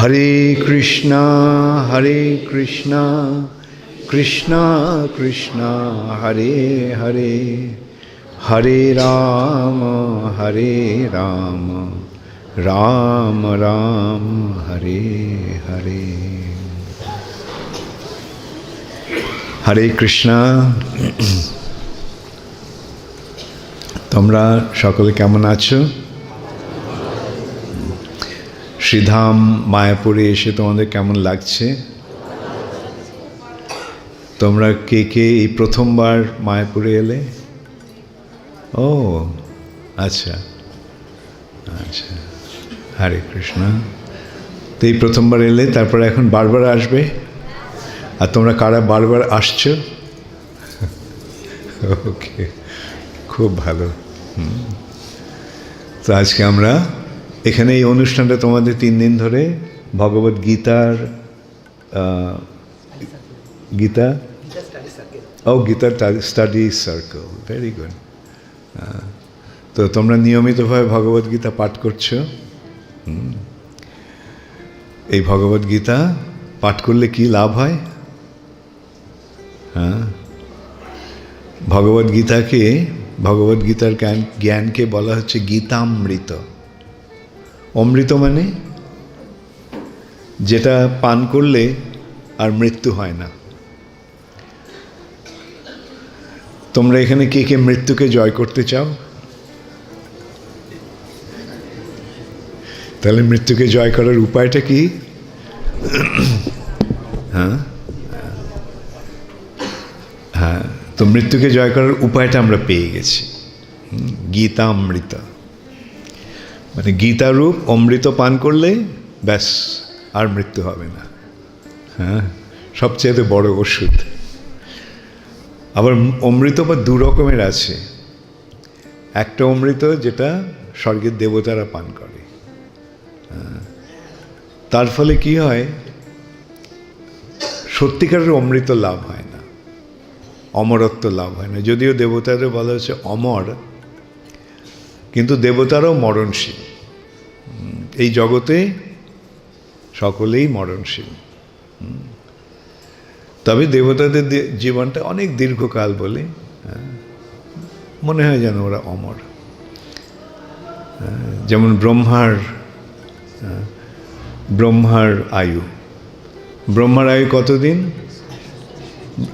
হরে কৃষ্ণ হরে কৃষ্ণ কৃষ্ণ কৃষ্ণ, হরে হরে হরে রাম হরে রাম রাম রাম, হরে হরে। হরে কৃষ্ণ। তোমরা সকলে কেমন আছো? শ্রীধাম মায়াপুরে এসে তোমাদের কেমন লাগছে? তোমরা কে কে এই প্রথমবার মায়াপুরে এলে? ও আচ্ছা আচ্ছা হরে কৃষ্ণ। তো এই প্রথমবার এলে, তারপরে এখন বারবার আসবে? আর তোমরা কারা বারবার আসছো? ওকে, খুব ভালো। তো আজকে আমরা এখানে এই অনুষ্ঠানটা তোমাদের তিন দিন ধরে ভগবত গীতার গীতা? ও গীতার স্টাডি সার্কেল ভেরি গুড তো তোমরা নিয়মিতভাবে ভগবত গীতা পাঠ করছ। এই ভগবত গীতা পাঠ করলে কি লাভ হয়? হ্যাঁ? ভগবত গীতাকে, ভগবত গীতার জ্ঞানকে বলা হচ্ছে গীতামৃত। অমৃত মানে? যেটা পান করলে আর মৃত্যু হয় না। তোমরা এখানে কে কে মৃত্যুকে জয় করতে চাও? তাহলে মৃত্যুকে জয় করার উপায়টা কি? হ্যাঁ? হ্যাঁ তো মৃত্যুকে জয় করার উপায়টা আমরা পেয়ে গেছি। হুম, গীতামৃত। মানে গীতারূপ অমৃত পান করলে ব্যাস, আর মৃত্যু হবে না। হ্যাঁ? সবচেয়ে বড় ওষুধ। আবার অমৃত বা দু রকমের আছে। একটা অমৃত যেটা স্বর্গের দেবতারা পান করে। হ্যাঁ। তার ফলে কি হয়? সত্যিকারের অমৃত লাভ হয় না। অমরত্ব লাভ হয় না। যদিও দেবতাদের বলা হচ্ছে অমর কিন্তু দেবতারাও মরণশীল। এই জগতে সকলেই মরণশীল। তবে দেবতাদের জীবনটা অনেক দীর্ঘকাল বলে হ্যাঁ, মনে হয় যেন ওরা অমর। হ্যাঁ, যেমন ব্রহ্মার হ্যাঁ, ব্রহ্মার আয়ু। ব্রহ্মার আয়ু কতদিন?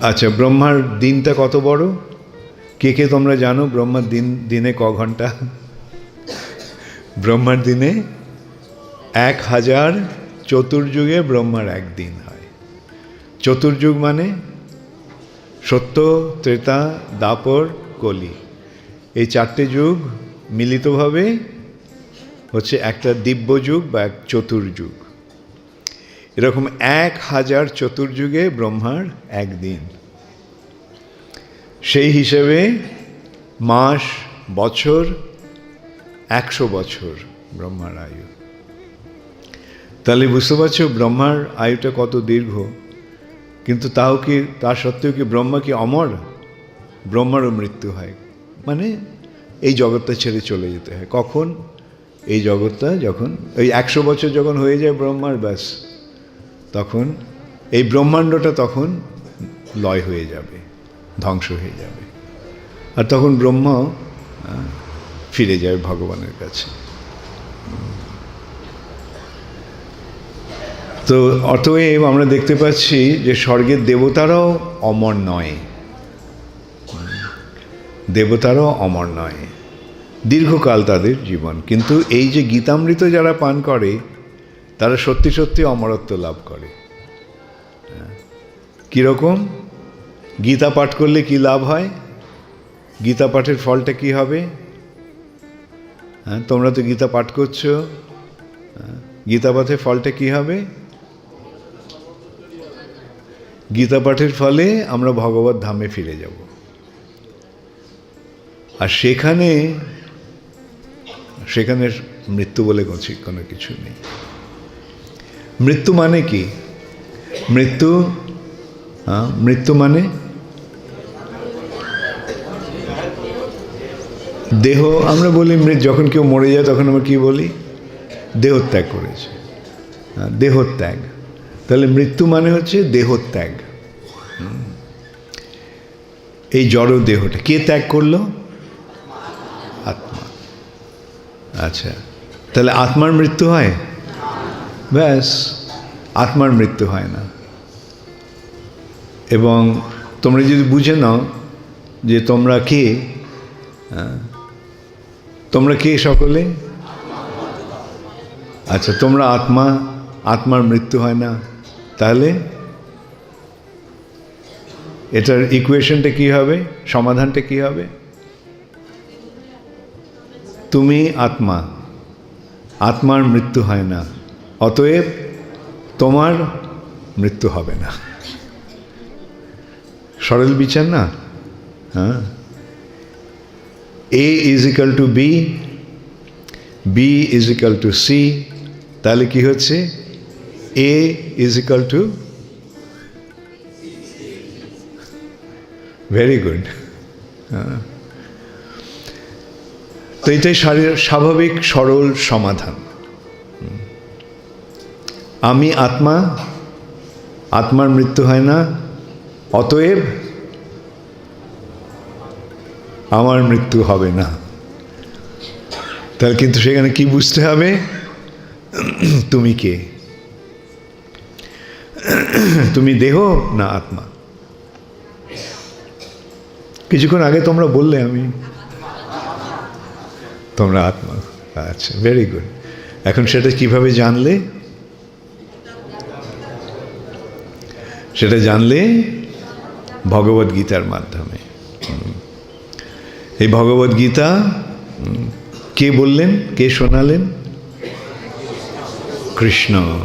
আচ্ছা ব্রহ্মার দিনটা কত বড়? কে কে তোমরা জানো ব্রহ্মার দিন দিনে ক ঘণ্টা? ব্রহ্মার দিনে এক হাজার চতুর্যুগে ব্রহ্মার একদিন হয়। চতুর্যুগ মানে সত্য, ত্রেতা, দাপর, কলি। এই চারটে যুগ মিলিতভাবে হচ্ছে একটা দিব্য যুগ বা এক চতুর্যুগ এরকম এক হাজার চতুর্যুগে ব্রহ্মার একদিন। সেই হিসেবে মাস, বছর একশো বছর ব্রহ্মার আয়ু। তাহলে বুঝতে পারছ ব্রহ্মার আয়ুটা কত দীর্ঘ? কিন্তু তাও কি তা সত্ত্বেও কি ব্রহ্মা কি অমর? ব্রহ্মারও মৃত্যু হয়। মানে এই জগৎটা ছেড়ে চলে যেতে হয়। কখন? এই জগৎটা যখন ওই একশো বছর যখন হয়ে যায় ব্রহ্মার, ব্যাস। তখন এই ব্রহ্মাণ্ডটা তখন লয় হয়ে যাবে, ধ্বংস হয়ে যাবে। আর তখন ব্রহ্ম ফিরে যাবে ভগবানের কাছে। তো অতএব আমরা দেখতে পাচ্ছি যে স্বর্গের দেবতারাও অমর নয়। দেবতারাও অমর নয়। দীর্ঘকাল তাদের জীবন। কিন্তু এই যে গীতামৃত যারা পান করে, তারা সত্যি সত্যি অমরত্ব লাভ করে। কীরকম গীতা পাঠ করলে কি লাভ হয়? গীতা পাঠের ফলটা কি হবে? হ্যাঁ তোমরা তো গীতা পাঠ করছ। হ্যাঁ, গীতা পাঠের ফলটা কি হবে? গীতা পাঠের ফলে আমরা ভগবত ধামে ফিরে যাব। আর সেখানে সেখানে মৃত্যু বলে কোনো কিছু নেই। মৃত্যু মানে কি? মৃত্যু হ্যাঁ, মৃত্যু মানে দেহ আমরা বলি যখন কেউ মরে যায় তখন আমরা কি বলি? দেহত্যাগ করেছে। দেহত্যাগ। তাহলে মৃত্যু মানে হচ্ছে দেহত্যাগ। এই জড় দেহটা কে ত্যাগ করল? আত্মা। আচ্ছা তাহলে আত্মার মৃত্যু হয়? ব্যাস আত্মার মৃত্যু হয় না। এবং তোমরা যদি বুঝে নাও যে তোমরা কে হ্যাঁ, তোমরা কে সকলে? আচ্ছা তোমরা আত্মা, আত্মার মৃত্যু হয় না। তাহলে? এটার ইকুয়েশনটা কি হবে? সমাধানটা কি হবে? তুমি আত্মা, আত্মার মৃত্যু হয় না। অতএব তোমার মৃত্যু হবে না। সরল বিচার না? হ্যাঁ? A is equal to B B is equal to C তাহলে কি হচ্ছে? A is equal to very good তো এটাই স্বাভাবিক, সরল সমাধান। আমি আত্মা, আত্মার মৃত্যু হয় না, অতএব আমার মৃত্যু হবে না। তাহলে কিন্তু সেখানে কি বুঝতে হবে? তুমি কে? তুমি দেহ না আত্মা? কিছুক্ষণ আগে তোমরা বললে আমি। তোমরা আত্মা। আচ্ছা ভেরি গুড এখন সেটা কীভাবে জানলে? সেটা জানলে ভগবদ্গীতার মাধ্যমে। এই ভগবত গীতা, কে বললেন, কে শোনালেন? কৃষ্ণ।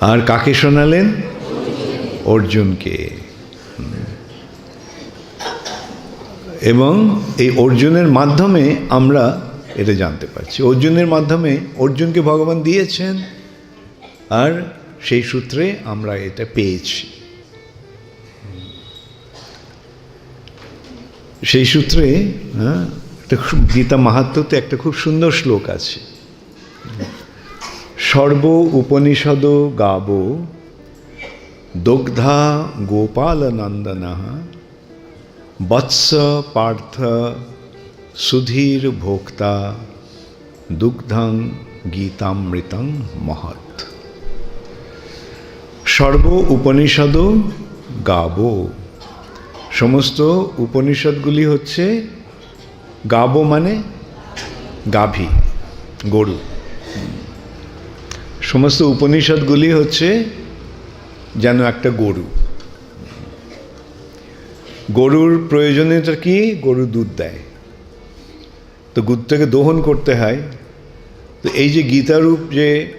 আর কাকে শোনালেন? অর্জুনকে। এবং এই অর্জুনের মাধ্যমে আমরা এটা জানতে পারছি। অর্জুনের মাধ্যমে অর্জুনকে ভগবান দিয়েছেন, আর সেই সূত্রে আমরা এটা পেয়েছি। সেই সূত্রে হ্যাঁ একটা খুব, গীতা মাহাত্মতে একটা খুব সুন্দর শ্লোক আছে। সর্ব উপনিষদ গাব দগ্ধা গোপাল নন্দনা বৎস পার্থ সুধীর ভোক্তা দুগ্ধং গীতামৃতং মহৎ। সর্ব উপনিষদ গাব সমস্ত উপনিষদগুলি হচ্ছে গাবো মানে গাভী, গরু। সমস্ত উপনিষদগুলি হচ্ছে যেন একটা গরু। গরুর প্রয়োজনীয়তা কি? গরু দুধ দেয়। তো দুধটাকে দহন করতে হয়। তো এই যে গীতারূপ যে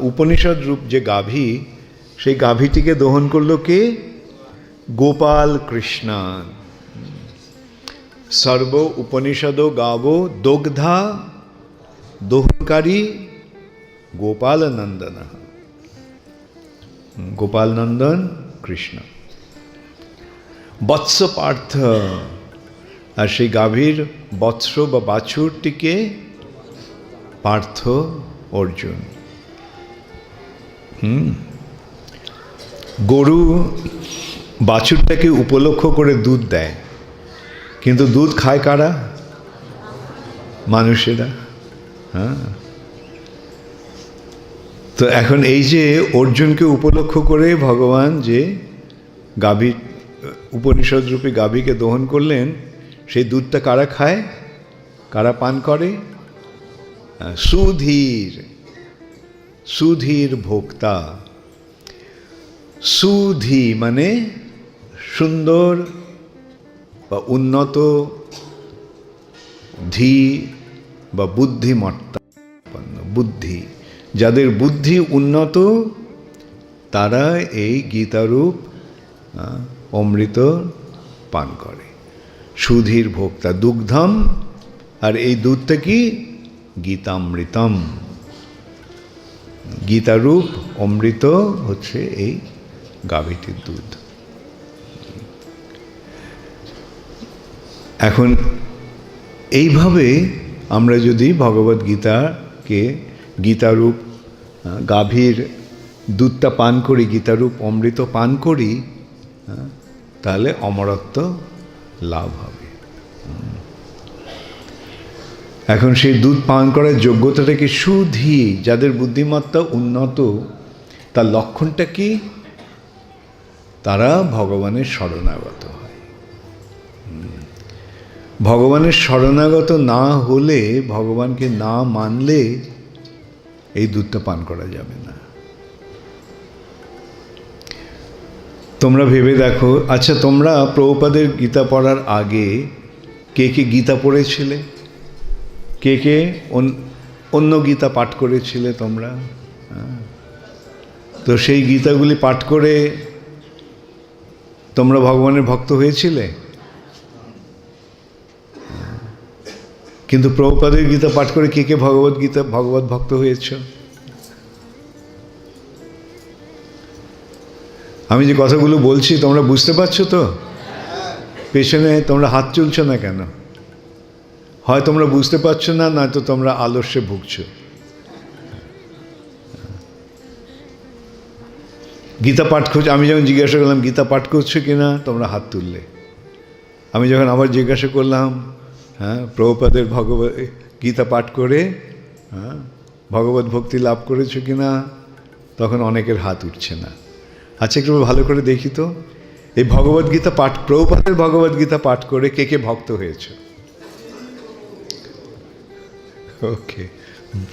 উপনিষদ রূপ যে গাভী, সেই গাভীটিকে দহন করল কে? গোপাল কৃষ্ণান। সর্ব উপনিষদ গাব দগ্ধা দহনকারী গোপাল নন্দন গোপাল নন্দন কৃষ্ণ। বৎস পার্থ আর সেই গাভীর বৎস বা বাছুরটিকে পার্থ অর্জুন। হুম। গরু বাছুরটাকে উপলক্ষ করে দুধ দেয়। কিন্তু দুধ খায় কারা? মানুষেরা। হ্যাঁ। তো এখন এই যে অর্জুনকে উপলক্ষ করে ভগবান যে গাভী উপনিষদ রূপী গাভীকে দহন করলেন, সেই দুধটা কারা খায়? কারা পান করে? সুধীর সুধীর ভোক্তা। সুধি মানে সুন্দর বা উন্নত, ধী বা বুদ্ধিমত্তা বুদ্ধি। যাদের বুদ্ধি উন্নত, তারা এই গীতারূপ অমৃত পান করে। সুধীর ভোক্তা দুগ্ধম, আর এই দুধটা কি? গীতামৃতম। গীতারূপ অমৃত হচ্ছে এই গাভীটির দুধ। এখন এইভাবে আমরা যদি ভগবত গীতাকে গীতারূপ গাভীর দুধটা পান করি, গীতারূপ অমৃত পান করি তাহলে অমরত্ব লাভ হবে। এখন সেই দুধ পান করার যোগ্যতাটা কি সুধি? যাদের বুদ্ধিমত্তা উন্নত, তার লক্ষণটা কি? তারা ভগবানের শরণাগত। ভগবানের শরণাগত না হলে, ভগবানকে না মানলে এই দুধটা পান করা যাবে না। তোমরা ভেবে দেখো আচ্ছা তোমরা প্রভুপাদের গীতা পড়ার আগে কে কে গীতা পড়েছিলে? কে কে অন্য গীতা পাঠ করেছিলে তোমরা? হ্যাঁ। তো সেই গীতাগুলি পাঠ করে তোমরা ভগবানের ভক্ত হয়েছিলে? কিন্তু প্রভুপাদের গীতা পাঠ করে কে কে ভগবত গীতা, ভগবত ভক্ত হয়েছ আমি যে কথাগুলো বলছি, তোমরা বুঝতে পারছ তো? পেছনে তোমরা হাত চুলছো না কেন? হয় তোমরা বুঝতে পারছ না নয়তো তোমরা আলস্যে ভুগছো। গীতা পাঠ করছ, আমি যখন জিজ্ঞাসা করলাম, গীতা পাঠ করছ কি না তোমরা হাত তুললে। আমি যখন আবার জিজ্ঞাসা করলাম হ্যাঁ প্রভুপাদের ভগবত, গীতা পাঠ করে হ্যাঁ ভগবত ভক্তি লাভ করেছ কি না তখন অনেকের হাত উঠছে না। আচ্ছা একটু ভালো করে দেখি তো। এই ভগবত গীতা পাঠ, প্রভুপাদের ভগবত গীতা পাঠ করে কে কে ভক্ত হয়েছে? ওকে,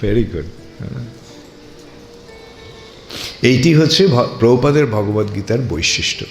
ভেরি গুড। এইটি হচ্ছে প্রভুপাদের ভগবত গীতার বৈশিষ্ট্য।